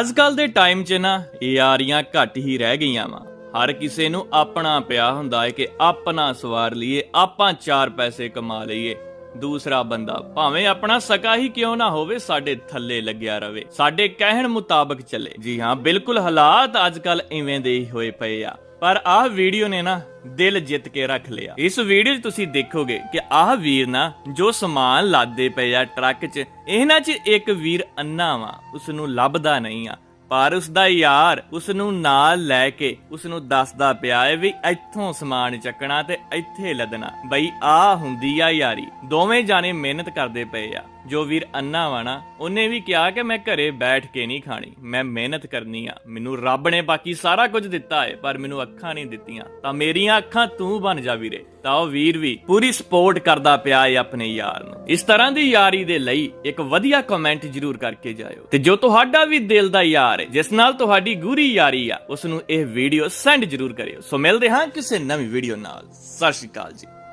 ਅੱਜ ਕੱਲ ਦੇ ਟਾਈਮ 'ਚ ਨਾ ਯਾਰੀਆਂ ਘੱਟ ਹੀ ਰਹਿ ਗਈਆਂ ਵਾ। ਹਰ ਕਿਸੇ ਨੂੰ ਆਪਣਾ ਪਿਆ ਹੁੰਦਾ ਹੈ ਕਿ ਆਪਣਾ ਸਵਾਰ ਲਈਏ, ਆਪਾਂ ਚਾਰ ਪੈਸੇ ਕਮਾ ਲਈਏ। ਦੂਸਰਾ ਬੰਦਾ ਭਾਵੇਂ ਆਪਣਾ ਸਕਾ ਹੀ ਕਿਉਂ ਨਾ ਹੋਵੇ, ਸਾਡੇ ਥੱਲੇ ਲੱਗਿਆ ਰਵੇ। ਸਾਡੇ ਕਹਿਣ ਮੁਤਾਬਕ ਚੱਲੇ। ਜੀ ਹਾਂ, ਬਿਲਕੁਲ ਹਾਲਾਤ ਅੱਜ ਕੱਲ ਇਵੇਂ ਦੇ ਹੀ ਹੋਏ ਪਏ ਆ। ਪਰ ਆਹ ਵੀਡੀਓ ਨੇ ਨਾ ਦਿਲ ਜਿੱਤ ਕੇ ਰੱਖ ਲਿਆ। ਇਸ ਵੀਡੀਓ 'ਚ ਤੁਸੀਂ ਦੇਖੋਗੇ ਕਿ ਆਹ ਵੀਰ ਨਾ ਜੋ ਸਮਾਨ ਲਾਦੇ ਪਏ ਆ ਟਰੱਕ 'ਚ, ਇਹਨਾਂ 'ਚ ਇੱਕ ਵੀਰ ਅੰਨਾ ਵਾ ਉਸ ਨੂੰ ਲੱਭਦਾ ਨਹੀਂ ਆ। ਪਰ ਉਸ ਦਾ ਯਾਰ ਉਸ ਨੂੰ ਨਾਲ ਲੈ ਕੇ ਉਸ ਨੂੰ ਦੱਸਦਾ ਪਿਆ ਹੈ ਵੀ ਇੱਥੋਂ ਸਮਾਨ ਚੱਕਣਾ ਤੇ ਇੱਥੇ ਲੱਦਣਾ। ਬਈ ਆ ਹੁੰਦੀ ਆ ਯਾਰੀ। ਦੋਵੇਂ ਜਾਣੇ ਮਿਹਨਤ ਕਰਦੇ ਪਏ ਆ। ਜੋ ਵੀਰ ਅੰਨਾ ਵਾ ਨਾ, ਉਹਨੇ ਵੀ ਕਿਹਾ ਕਿ ਮੈਂ ਘਰੇ ਬੈਠ ਕੇ ਨਹੀਂ ਖਾਣੀ। ਮੈਂ ਮਿਹਨਤ ਕਰਨੀ ਆ। ਮੈਨੂੰ ਰੱਬ ਨੇ ਬਾਕੀ ਸਾਰਾ ਕੁਝ ਦਿੱਤਾ ਹੈ ਪਰ ਮੈਨੂੰ ਅੱਖਾਂ ਨਹੀਂ ਦਿੱਤੀਆਂ। ਤਾਂ ਮੇਰੀਆਂ ਅੱਖਾਂ ਤੂੰ ਬਣ ਜਾ ਵੀਰੇ। ਤਾਂ ਉਹ ਵੀਰ ਵੀ ਪੂਰੀ ਸਪੋਰਟ ਕਰਦਾ ਪਿਆ ਏ ਆਪਣੇ ਯਾਰ ਨੂੰ। ਇਸ ਤਰ੍ਹਾਂ ਦੀ ਯਾਰੀ ਦੇ ਲਈ ਇੱਕ ਵਧੀਆ ਕਮੈਂਟ ਜਰੂਰ ਕਰਕੇ ਜਾਇਓ। ਤੇ ਜੋ ਤੁਹਾਡਾ ਵੀ ਦਿਲ ਦਾ ਯਾਰ ਹੈ ਜਿਸ ਨਾਲ ਤੁਹਾਡੀ ਗੂਰੀ ਯਾਰੀ ਆ ਉਸ ਨੂੰ ਇਹ ਵੀਡੀਓ ਸੈਂਡ ਜਰੂਰ ਕਰਿਓ। ਸੋ ਮਿਲਦੇ ਹਾਂ ਕਿਸੇ ਨਵੀਂ ਵੀਡੀਓ ਨਾਲ। ਸਤਿ ਸ਼੍ਰੀ ਅਕਾਲ ਜੀ।